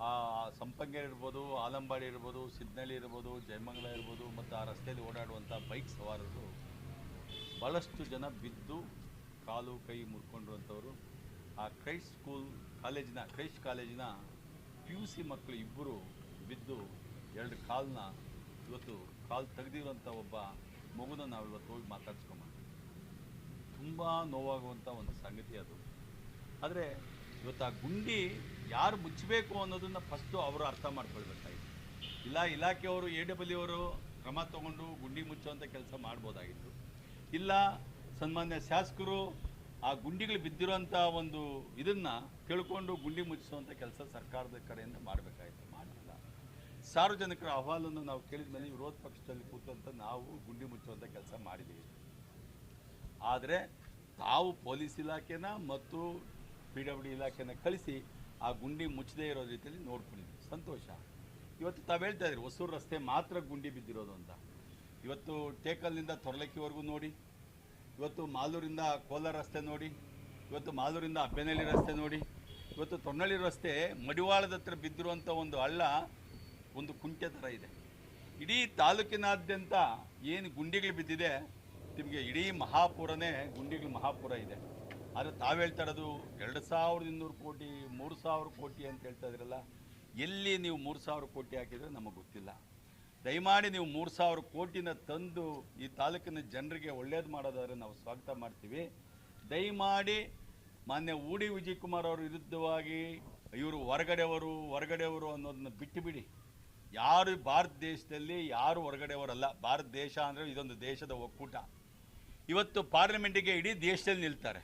ಆ ಸಂಪಂಗೆ ಇರ್ಬೋದು, ಆಲಂಬಾಡಿ ಇರ್ಬೋದು, ಸಿದ್ನಳ್ಳಿ ಇರ್ಬೋದು, ಜಯಮಂಗಲ ಇರ್ಬೋದು, ಮತ್ತು ಆ ರಸ್ತೆಯಲ್ಲಿ ಓಡಾಡುವಂಥ ಬೈಕ್ ಸವಾರರು ಭಾಳಷ್ಟು ಜನ ಬಿದ್ದು ಕಾಲು ಕೈ ಮುರ್ಕೊಂಡಿರುವಂಥವ್ರು ಆ ಕ್ರೈಸ್ಟ್ ಸ್ಕೂಲ್ ಕಾಲೇಜಿನ ಕ್ರೈಸ್ಟ್ ಕಾಲೇಜಿನ ಪಿ ಯು ಸಿ ಮಕ್ಕಳು ಇಬ್ಬರು ಬಿದ್ದು ಎರಡು ಕಾಲನ್ನ ಇವತ್ತು ಕಾಲು ತೆಗೆದಿರುವಂಥ ಒಬ್ಬ ಮಗುನ ನಾವು ಇವತ್ತು ಹೋಗಿ ಮಾತಾಡ್ಸ್ಕೊಂಬ ತುಂಬ ನೋವಾಗುವಂಥ ಒಂದು ಸಂಗತಿ ಅದು. ಆದರೆ ಇವತ್ತು ಆ ಗುಂಡಿ ಯಾರು ಮುಚ್ಚಬೇಕು ಅನ್ನೋದನ್ನು ಫಸ್ಟು ಅವರು ಅರ್ಥ ಮಾಡ್ಕೊಳ್ಬೇಕಾಗಿತ್ತು ಇಲ್ಲ ಇಲಾಖೆಯವರು ಎ ಡಬ್ಲ್ಯೂ ಅವರು ಕ್ರಮ ತಗೊಂಡು ಗುಂಡಿ ಮುಚ್ಚುವಂಥ ಕೆಲಸ ಮಾಡ್ಬೋದಾಗಿತ್ತು. ಇಲ್ಲ, ಸನ್ಮಾನ್ಯ ಶಾಸಕರು ಆ ಗುಂಡಿಗಳು ಬಿದ್ದಿರೋಂಥ ಒಂದು ಇದನ್ನು ತಿಳ್ಕೊಂಡು ಗುಂಡಿ ಮುಚ್ಚಿಸುವಂಥ ಕೆಲಸ ಸರ್ಕಾರದ ಕಡೆಯಿಂದ ಮಾಡಬೇಕಾಗಿತ್ತು ಮಾಡಲಿಲ್ಲ ಸಾರ್ವಜನಿಕರ ಅಹವಾಲನ್ನು ನಾವು ಕೇಳಿದ ಮೇಲೆ ವಿರೋಧ ಪಕ್ಷದಲ್ಲಿ ಕೂತಂತ ನಾವು ಗುಂಡಿ ಮುಚ್ಚುವಂಥ ಕೆಲಸ ಮಾಡಿದ್ದೀವಿ ಆದರೆ ತಾವು ಪೊಲೀಸ್ ಇಲಾಖೆನ ಮತ್ತು ಪಿ ಡಬ್ಲ್ಯೂ ಇಲಾಖೆನ ಕಳಿಸಿ ಆ ಗುಂಡಿ ಮುಚ್ಚದೇ ಇರೋ ರೀತಿಯಲ್ಲಿ ನೋಡ್ಕೊಂಡಿದ್ವಿ ಸಂತೋಷ. ಇವತ್ತು ತಾವು ಹೇಳ್ತಾ ಇದ್ರಿ, ಹೊಸೂರು ರಸ್ತೆ ಮಾತ್ರ ಗುಂಡಿ ಬಿದ್ದಿರೋದು ಅಂತ. ಇವತ್ತು ಟೇಕಲ್ನಿಂದ ತೊರಲಕ್ಕಿವರೆಗೂ ನೋಡಿ, ಇವತ್ತು ಮಾಲೂರಿಂದ ಕೋಲಾರ ರಸ್ತೆ ನೋಡಿ, ಇವತ್ತು ಮಾಲೂರಿಂದ ಅಬ್ಬೆನಹಳ್ಳಿ ರಸ್ತೆ ನೋಡಿ, ಇವತ್ತು ತೊನ್ನಳ್ಳಿ ರಸ್ತೆ ಮಡಿವಾಳದ ಹತ್ರ ಬಿದ್ದಿರುವಂಥ ಒಂದು ಹಳ್ಳ ಒಂದು ಕುಂಟೆ ಥರ ಇದೆ. ಇಡೀ ತಾಲೂಕಿನಾದ್ಯಂತ ಏನು ಗುಂಡಿಗಳು ಬಿದ್ದಿದೆ, ನಿಮಗೆ ಇಡೀ ಮಹಾಪುರನೇ ಗುಂಡಿಗಳು ಮಹಾಪುರ ಇದೆ. ಆದರೆ ತಾವು ಹೇಳ್ತಾ ಇರೋದು ಎರಡು ಸಾವಿರದ ಇನ್ನೂರು ಕೋಟಿ, ಮೂರು ಸಾವಿರ ಕೋಟಿ ಅಂತ ಹೇಳ್ತಾ ಇದ್ರಲ್ಲ, ಎಲ್ಲಿ ನೀವು ಮೂರು ಸಾವಿರ ಕೋಟಿ ಹಾಕಿದ್ರೆ ನಮಗೆ ಗೊತ್ತಿಲ್ಲ. ದಯಮಾಡಿ ನೀವು ಮೂರು ಸಾವಿರ ಕೋಟಿನ ತಂದು ಈ ತಾಲೂಕಿನ ಜನರಿಗೆ ಒಳ್ಳೇದು ಮಾಡೋದಾದ್ರೆ ನಾವು ಸ್ವಾಗತ ಮಾಡ್ತೀವಿ. ದಯಮಾಡಿ ಮಾನ್ಯ ಊಡಿ ವಿಜಯ್ ಕುಮಾರ್ ಅವರ ವಿರುದ್ಧವಾಗಿ ಇವರು ಹೊರಗಡೆಯವರು ಹೊರಗಡೆಯವರು ಅನ್ನೋದನ್ನ ಬಿಟ್ಟು ಬಿಡಿ. ಯಾರು ಭಾರತ ದೇಶದಲ್ಲಿ ಯಾರು ಹೊರಗಡೆಯವರಲ್ಲ. ಭಾರತ ದೇಶ ಅಂದರೆ ಇದೊಂದು ದೇಶದ ಒಕ್ಕೂಟ. ಇವತ್ತು ಪಾರ್ಲಿಮೆಂಟಿಗೆ ಇಡೀ ದೇಶದಲ್ಲಿ ನಿಲ್ತಾರೆ.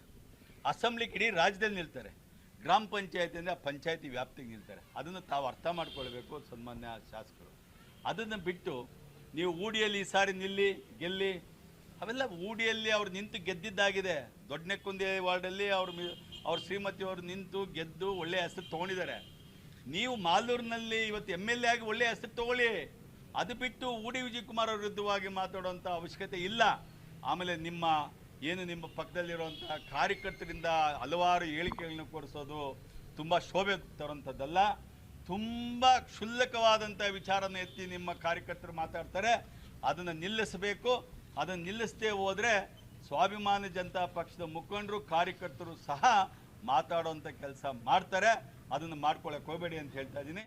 ಅಸೆಂಬ್ಲಿಗೆ ಇಡೀ ರಾಜ್ಯದಲ್ಲಿ ನಿಲ್ತಾರೆ. ಗ್ರಾಮ ಪಂಚಾಯತಿ ಅಂದರೆ ಪಂಚಾಯತಿ ವ್ಯಾಪ್ತಿಗೆ ನಿಲ್ತಾರೆ. ಅದನ್ನು ತಾವು ಅರ್ಥ ಮಾಡ್ಕೊಳ್ಬೇಕು ಸನ್ಮಾನ್ಯ ಶಾಸಕರು. ಅದನ್ನು ಬಿಟ್ಟು ನೀವು ಊಡಿಯಲ್ಲಿ ಈ ಸಾರಿ ನಿಲ್ಲಿ, ಗೆಲ್ಲಿ, ಅವೆಲ್ಲ ಊಡಿಯಲ್ಲಿ ಅವ್ರು ನಿಂತು ಗೆದ್ದಿದ್ದಾಗಿದೆ. ದೊಡ್ಡನೆಕ್ಕುಂದಿ ವಾರ್ಡಲ್ಲಿ ಅವರು ಅವ್ರ ಶ್ರೀಮತಿ ಅವರು ನಿಂತು ಗೆದ್ದು ಒಳ್ಳೆಯ ಹೆಸರು ತೊಗೊಂಡಿದ್ದಾರೆ. ನೀವು ಮಾಲೂರಿನಲ್ಲಿ ಇವತ್ತು ಎಂ ಎಲ್ ಎ ಆಗಿ ಒಳ್ಳೆಯ ಹೆಸರು ತಗೊಳ್ಳಿ. ಅದು ಬಿಟ್ಟು ಊಡಿ ವಿಜಯಕುಮಾರ್ ಅವ್ರ ವಿರುದ್ಧವಾಗಿ ಮಾತಾಡುವಂಥ ಅವಶ್ಯಕತೆ ಇಲ್ಲ. ಆಮೇಲೆ ನಿಮ್ಮ ಏನು ನಿಮ್ಮ ಪಕ್ಕದಲ್ಲಿರುವಂತಹ ಕಾರ್ಯಕರ್ತರಿಂದ ಹಲವಾರು ಹೇಳಿಕೆಗಳನ್ನ ಕೊಡಿಸೋದು ತುಂಬ ಶೋಭೆ ತರುವಂಥದ್ದಲ್ಲ ತುಂಬ ಕ್ಷುಲ್ಲಕವಾದಂಥ ವಿಚಾರನ ಎತ್ತಿ ನಿಮ್ಮ ಕಾರ್ಯಕರ್ತರು ಮಾತಾಡ್ತಾರೆ. ಅದನ್ನು ನಿಲ್ಲಿಸಬೇಕು. ಅದನ್ನು ನಿಲ್ಲಿಸದೇ ಹೋದರೆ ಸ್ವಾಭಿಮಾನಿ ಜನತಾ ಪಕ್ಷದ ಮುಖಂಡರು, ಕಾರ್ಯಕರ್ತರು ಸಹ ಮಾತಾಡುವಂಥ ಕೆಲಸ ಮಾಡ್ತಾರೆ. ಅದನ್ನು ಮಾಡ್ಕೊಳ್ಳೋಕೆ ಹೋಗಬೇಡಿ ಅಂತ ಹೇಳ್ತಾ ಇದ್ದೀನಿ.